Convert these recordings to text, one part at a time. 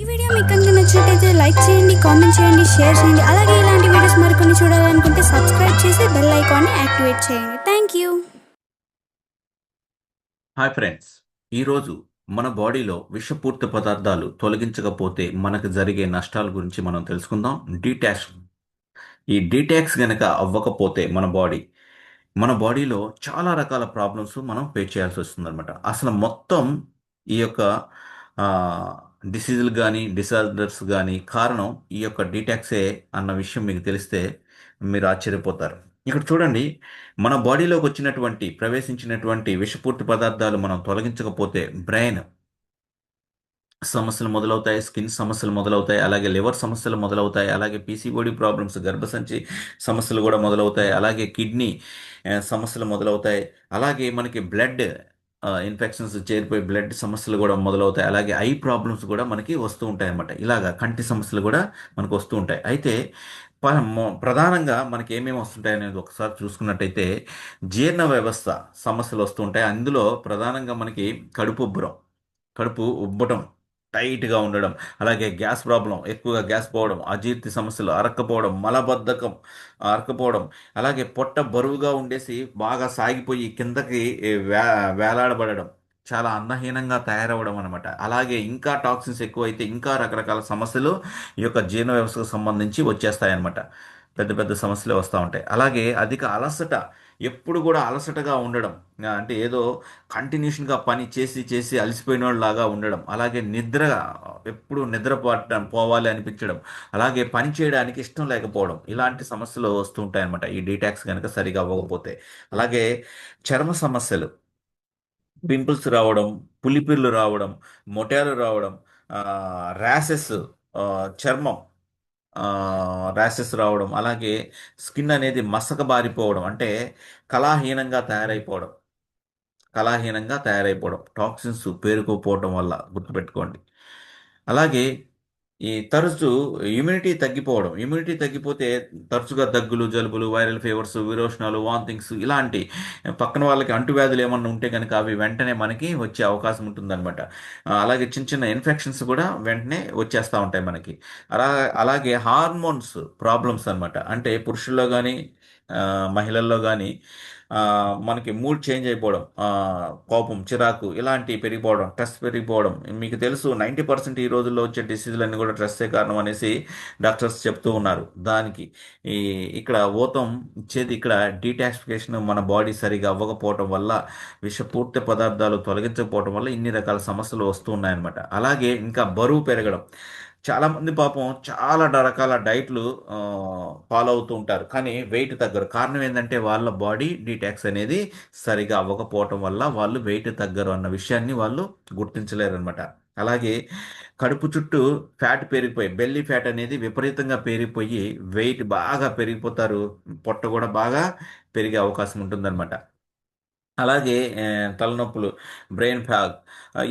ఈ వీడియో మీకు కనుక నచ్చినట్టయితే లైక్ చేయండి కామెంట్ చేయండి షేర్ చేయండి. అలాగే ఇలాంటి వీడియోస్ మరికొన్ని చూడాలనుకుంటే సబ్స్క్రైబ్ చేసి బెల్ ఐకాన్ని యాక్టివేట్ చేయండి. Thank you. Hi friends. ఈరోజు మన బాడీలో విషపూర్తి పదార్థాలు తొలగించకపోతే మనకు జరిగే నష్టాల గురించి మనం తెలుసుకుందాం. డీటాక్స్ ఈ డీటాక్స్ గనక అవ్వకపోతే మన బాడీ మన బాడీలో చాలా రకాల ప్రాబ్లమ్స్ మనం ఫేస్ చేయాల్సి వస్తుంది అనమాట అసలు మొత్తం ఈ యొక్క డిసీజులు కానీ డిసార్డర్స్ కానీ కారణం ఈ యొక్క డీటాక్సే అన్న విషయం మీకు తెలిస్తే మీరు ఆశ్చర్యపోతారు. ఇక్కడ చూడండి మన బాడీలోకి వచ్చినటువంటి ప్రవేశించినటువంటి విషపూర్తి పదార్థాలు మనం తొలగించకపోతే బ్రెయిన్ సమస్యలు మొదలవుతాయి స్కిన్ సమస్యలు మొదలవుతాయి అలాగే లివర్ సమస్యలు మొదలవుతాయి అలాగే పీసీఓడి ప్రాబ్లమ్స్ గర్భసంచి సమస్యలు కూడా మొదలవుతాయి అలాగే కిడ్నీ సమస్యలు మొదలవుతాయి అలాగే మనకి బ్లడ్ ఇన్ఫెక్షన్స్ చేరిపోయి బ్లడ్ సమస్యలు కూడా మొదలవుతాయి. అలాగే ఐ ప్రాబ్లమ్స్ కూడా మనకి వస్తూ ఉంటాయి అన్నమాట ఇలాగా కంటి సమస్యలు కూడా మనకు వస్తూ ఉంటాయి. అయితే ప- ప్రధానంగా మనకి ఏమేమి వస్తుంటాయి అనేది ఒకసారి చూసుకున్నట్టయితే జీర్ణ వ్యవస్థ సమస్యలు వస్తుంటాయి అందులో ప్రధానంగా మనకి కడుపు ఉబ్బరం కడుపు ఉబ్బటం టైట్గా ఉండడం అలాగే గ్యాస్ ప్రాబ్లం ఎక్కువగా గ్యాస్ పోవడం అజీర్తి సమస్యలు అరక్కపోవడం మలబద్ధకం అరక్కపోవడం అలాగే పొట్ట బరువుగా ఉండేసి బాగా సాగిపోయి కిందకి వే వేలాడబడడం చాలా అన్నహీనంగా తయారవడం అనమాట అలాగే ఇంకా టాక్సిన్స్ ఎక్కువైతే ఇంకా రకరకాల సమస్యలు ఈ యొక్క జీర్ణ వ్యవస్థకు సంబంధించి వచ్చేస్తాయన్నమాట. పెద్ద పెద్ద సమస్యలు వస్తూ ఉంటాయి. అలాగే అధిక అలసట ఎప్పుడు కూడా అలసటగా ఉండడం. అంటే ఏదో కంటిన్యూషన్గా పని చేసి చేసి అలసిపోయిన వాళ్ళలాగా ఉండడం. అలాగే నిద్ర ఎప్పుడు నిద్ర పట్టడం పోవాలి అనిపించడం. అలాగే పని చేయడానికి ఇష్టం లేకపోవడం. ఇలాంటి సమస్యలు వస్తూ ఉంటాయి అనమాట ఈ డీటాక్స్ కనుక సరిగా అవ్వకపోతే. అలాగే చర్మ సమస్యలు. పింపుల్స్ రావడం పులిపిర్లు రావడం మొటాలు రావడం ర్యాసెస్ చర్మం. ర్యాషెస్ రావడం అలాగే స్కిన్ అనేది మసక బారిపోవడం అంటే కళాహీనంగా తయారైపోవడం. కళాహీనంగా తయారైపోవడం. టాక్సిన్స్ పేరుకుపోవడం వల్ల గుర్తుపెట్టుకోండి. అలాగే ఈ తరచు ఇమ్యూనిటీ తగ్గిపోవడం ఇమ్యూనిటీ తగ్గిపోతే తరచుగా దగ్గులు జలుబులు వైరల్ ఫీవర్స్ విరోచనాలు వాంతింగ్స్ ఇలాంటి పక్కన వాళ్ళకి అంటువ్యాధులు ఏమన్నా ఉంటే కనుక అవి వెంటనే మనకి వచ్చే అవకాశం ఉంటుందన్నమాట. అలాగే చిన్న చిన్న ఇన్ఫెక్షన్స్ కూడా వెంటనే వచ్చేస్తూ ఉంటాయి మనకి. అలా అలాగే హార్మోన్స్ ప్రాబ్లమ్స్ అన్నమాట. అంటే పురుషుల్లో కానీ మహిళల్లో కానీ మనకి మూడ్ చేంజ్ అయిపోవడం కోపం చిరాకు ఇలాంటి పెరిగిపోవడం స్ట్రెస్ పెరిగిపోవడం. మీకు తెలుసు నైంటీ పర్సెంట్ ఈ రోజుల్లో వచ్చే డిసీజులన్నీ కూడా స్ట్రెస్సే కారణం అనేసి డాక్టర్స్ చెప్తూ ఉన్నారు. దానికి ఈ ఇక్కడ ఓతం ఇచ్చేది ఇక్కడ డీటాక్సిఫికేషన్ మన బాడీ సరిగా అవ్వకపోవడం వల్ల విషపూర్తి పదార్థాలు తొలగించకపోవడం వల్ల ఇన్ని రకాల సమస్యలు వస్తూ ఉన్నాయన్నమాట. అలాగే ఇంకా బరువు పెరగడం. చాలామంది పాపం చాలా రకాల డైట్లు ఫాలో అవుతూ ఉంటారు. కానీ వెయిట్ తగ్గరు. కారణం ఏంటంటే వాళ్ళ బాడీ డీటాక్స్ అనేది సరిగా అవ్వకపోవటం వల్ల వాళ్ళు వెయిట్ తగ్గరు అన్న విషయాన్ని వాళ్ళు గుర్తించలేరు అనమాట అలాగే కడుపు చుట్టూ ఫ్యాట్ పెరిగిపోయి బెల్లీ ఫ్యాట్ అనేది విపరీతంగా పెరిగిపోయి వెయిట్ బాగా పెరిగిపోతారు. పొట్ట కూడా బాగా పెరిగే అవకాశం ఉంటుందన్నమాట. అలాగే తలనొప్పులు బ్రెయిన్ ఫ్యాగ్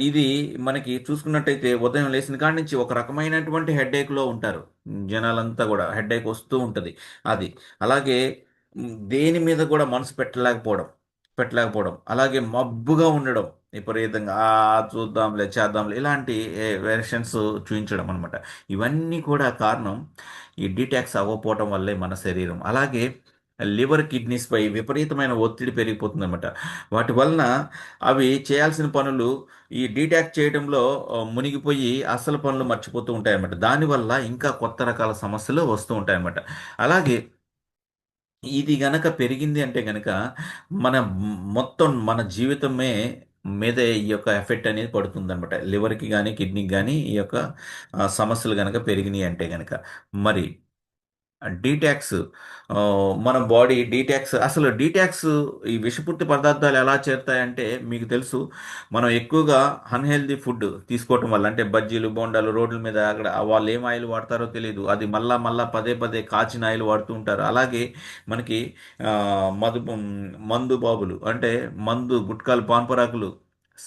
ఇది మనకి చూసుకున్నట్టయితే ఉదయం లేచిన కాడి నుంచి ఒక రకమైనటువంటి హెడేక్లో ఉంటారు. జనాలంతా కూడా హెడేక్ వస్తూ ఉంటుంది అది. అలాగే దేని మీద కూడా మనసు పెట్టలేకపోవడం పెట్టలేకపోవడం అలాగే మబ్బుగా ఉండడం విపరీతంగా చూద్దాంలే చేద్దాంలే ఇలాంటి వెర్షన్స్ చూపించడం అనమాట ఇవన్నీ కూడా కారణం ఈ డీటాక్స్ అవ్వకపోవటం వల్లే మన శరీరం. అలాగే లివర్ కిడ్నీస్ పై విపరీతమైన ఒత్తిడి పెరిగిపోతుంది అనమాట వాటి వలన అవి చేయాల్సిన పనులు ఈ డీటాక్ చేయడంలో మునిగిపోయి అసలు పనులు మర్చిపోతూ ఉంటాయన్నమాట. దానివల్ల ఇంకా కొత్త రకాల సమస్యలు వస్తూ ఉంటాయన్నమాట. అలాగే ఇది గనక పెరిగింది అంటే గనక మన మొత్తం మన జీవితమే మీద ఈ యొక్క ఎఫెక్ట్ అనేది పడుతుంది అనమాట లివర్కి కానీ కిడ్నీకి కానీ ఈ యొక్క సమస్యలు కనుక పెరిగినాయి అంటే కనుక మరి డీటాక్స్ మన బాడీ డీటాక్స్. అసలు డీటాక్స్ ఈ విషపూర్తి పదార్థాలు ఎలా చేరుతాయంటే మీకు తెలుసు మనం ఎక్కువగా అన్హెల్దీ ఫుడ్ తీసుకోవటం వల్ల అంటే బజ్జీలు బోండాలు రోడ్ల మీద అక్కడ వాళ్ళు ఏం ఆయిల్ వాడతారో తెలియదు అది మళ్ళా మళ్ళా పదే పదే కాచిన ఆయిల్ వాడుతూ ఉంటారు. అలాగే మనకి మధు మందు బాబులు అంటే మందు గుట్కాలు పాన్పరాకులు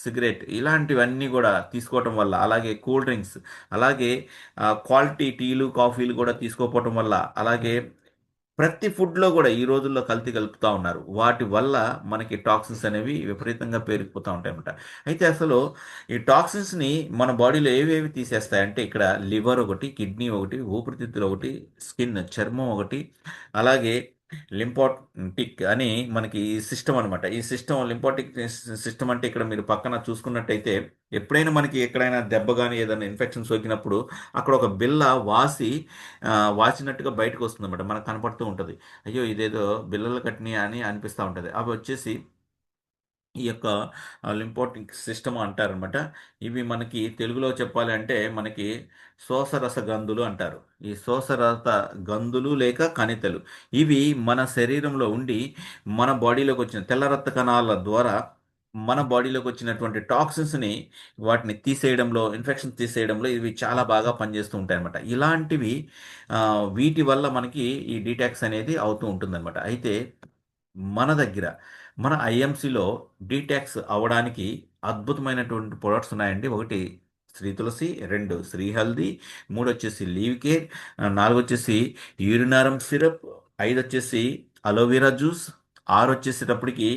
సిగరెట్ ఇలాంటివన్నీ కూడా తీసుకోవటం వల్ల అలాగే కూల్ డ్రింక్స్ అలాగే క్వాలిటీ టీలు కాఫీలు కూడా తీసుకోకపోవటం వల్ల అలాగే ప్రతి ఫుడ్లో కూడా ఈ రోజుల్లో కల్తీ కలుపుతూ ఉన్నారు. వాటి వల్ల మనకి టాక్సిన్స్ అనేవి విపరీతంగా పేరుకుపోతూ ఉంటాయన్నమాట. అయితే అసలు ఈ టాక్సిన్స్ని మన బాడీలో ఏవేవి తీసేస్తాయంటే ఇక్కడ లివర్ ఒకటి కిడ్నీ ఒకటి ఊపిరితిత్తులు ఒకటి స్కిన్ చర్మం ఒకటి అలాగే లింపాటిక్ అని మనకి ఈ సిస్టమ్ అనమాట ఈ సిస్టమ్ లింపాటిక్ సిస్టమ్ అంటే ఇక్కడ మీరు పక్కన చూసుకున్నట్టయితే ఎప్పుడైనా మనకి ఎక్కడైనా దెబ్బ కానీ ఏదైనా ఇన్ఫెక్షన్ సోకినప్పుడు అక్కడ ఒక బిల్ల వాసి వాసినట్టుగా బయటకు వస్తుంది అనమాట మనకు కనపడుతూ ఉంటుంది. అయ్యో ఇదేదో బిల్లలు కట్టినాయి అని అనిపిస్తూ ఉంటుంది. అవి వచ్చేసి ఈ యొక్క లింపోటిక్ సిస్టమ్ అంటారనమాట ఇవి మనకి తెలుగులో చెప్పాలి అంటే మనకి శోసరస గంధులు అంటారు. ఈ శోసరస గంధులు లేక కణితలు. ఇవి మన శరీరంలో ఉండి మన బాడీలోకి వచ్చిన తెల్ల రక్త కణాల ద్వారా మన బాడీలోకి వచ్చినటువంటి టాక్సిన్స్ని వాటిని తీసేయడంలో ఇన్ఫెక్షన్ తీసేయడంలో ఇవి చాలా బాగా పనిచేస్తూ ఉంటాయి అనమాట ఇలాంటివి వీటి వల్ల మనకి ఈ డీటాక్స్ అనేది అవుతూ ఉంటుందన్నమాట. అయితే మన దగ్గర మన ఐఎంసిలో డీటాక్స్ అవ్వడానికి అద్భుతమైనటువంటి ప్రొడక్ట్స్ ఉన్నాయండి. ఒకటి శ్రీ తులసి రెండు శ్రీ హల్దీ మూడు వచ్చేసి లీవ్ కేర్ నాలుగు వచ్చేసి యూరినారం సిరప్ ఐదు వచ్చేసి అలోవెరా జ్యూస్ ఆరు వచ్చేసేటప్పటికి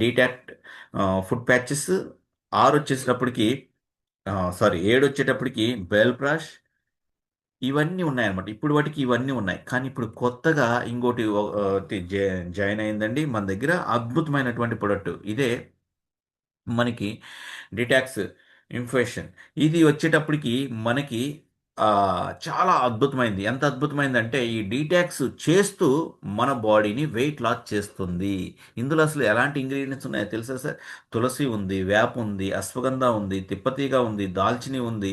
డీటాక్ట్ ఫుడ్ ప్యాచెస్ ఆరు వచ్చేసేటప్పటికి సారీ ఏడు వచ్చేటప్పటికి బెల్ బ్రష్ ఇవన్నీ ఉన్నాయన్నమాట. ఇప్పుడు వాటికి ఇవన్నీ ఉన్నాయి. కానీ ఇప్పుడు కొత్తగా ఇంకోటి జాయిన్ అయిందండి. మన దగ్గర అద్భుతమైనటువంటి ప్రొడక్ట్. ఇదే మనకి డిటాక్స్ ఇన్ఫెక్షన్. ఇది వచ్చేటప్పటికి మనకి చాలా అద్భుతమైంది. ఎంత అద్భుతమైందంటే ఈ డీటాక్స్ చేస్తూ మన బాడీని వెయిట్ లాస్ చేస్తుంది. ఇందులో అసలు ఎలాంటి ఇంగ్రీడియంట్స్ ఉన్నాయో తెలుసా సార్? తులసి ఉంది వేప ఉంది అశ్వగంధ ఉంది తిప్పతీగ ఉంది దాల్చిని ఉంది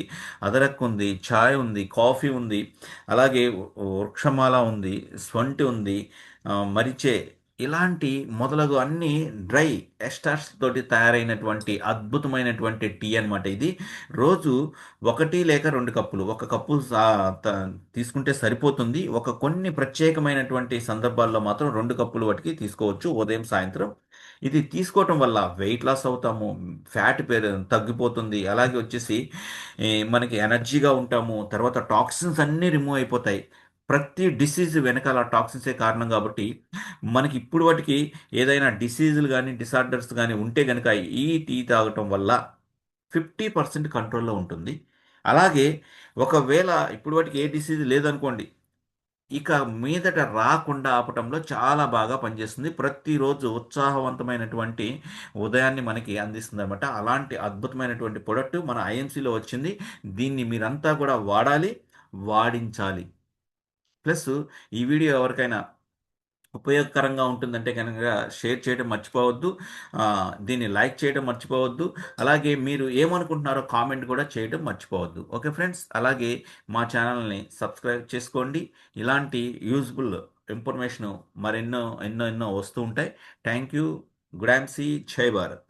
అదరక్ ఉంది ఛాయ్ ఉంది కాఫీ ఉంది అలాగే వృక్షమాల ఉంది స్వంటి ఉంది మరిచే ఇలాంటి మొదలగు అన్ని డ్రై ఎస్టార్స్ తోటి తయారైనటువంటి అద్భుతమైనటువంటి టీ అన్నమాట ఇది. రోజు ఒకటి లేక రెండు కప్పులు ఒక కప్పు తీసుకుంటే సరిపోతుంది. ఒక కొన్ని ప్రత్యేకమైనటువంటి సందర్భాల్లో మాత్రం రెండు కప్పులు వాటికి తీసుకోవచ్చు ఉదయం సాయంత్రం. ఇది తీసుకోవటం వల్ల వెయిట్ లాస్ అవుతాము ఫ్యాట్ పేరు తగ్గిపోతుంది. అలాగే వచ్చేసి మనకి ఎనర్జీగా ఉంటాము తర్వాత టాక్సిన్స్ అన్నీ రిమూవ్ అయిపోతాయి. ప్రతి డిసీజ్ వెనకాల టాక్సిన్సే కారణం కాబట్టి మనకి ఇప్పుడు వాటికి ఏదైనా డిసీజులు కానీ డిసార్డర్స్ కానీ ఉంటే కనుక ఈ టీ తాగటం వల్ల ఫిఫ్టీ పర్సెంట్ కంట్రోల్లో ఉంటుంది. అలాగే ఒకవేళ ఇప్పుడు వాటికి ఏ డిసీజ్ లేదనుకోండి ఇక మీదట రాకుండా ఆపటంలో చాలా బాగా పనిచేస్తుంది. ప్రతిరోజు ఉత్సాహవంతమైనటువంటి ఉదయాన్ని మనకి అందిస్తుంది అనమాట అలాంటి అద్భుతమైనటువంటి ప్రొడక్ట్ మన ఐఎంసీలో వచ్చింది. దీన్ని మీరంతా కూడా వాడాలి వాడించాలి. ప్లస్ ఈ వీడియో ఎవరికైనా ఉపయోగకరంగా ఉంటుందంటే కనుక షేర్ చేయడం మర్చిపోవద్దు. దీన్ని లైక్ చేయడం మర్చిపోవద్దు. అలాగే మీరు ఏమనుకుంటున్నారో కామెంట్ కూడా చేయడం మర్చిపోవద్దు. ఓకే ఫ్రెండ్స్ అలాగే మా ఛానల్ని సబ్స్క్రైబ్ చేసుకోండి. ఇలాంటి యూజ్ఫుల్ ఇన్ఫర్మేషన్ మరెన్నో ఎన్నో ఎన్నో వస్తూ ఉంటాయి. Thank you. గుడ్ ఐమ్ సి జై భారత్.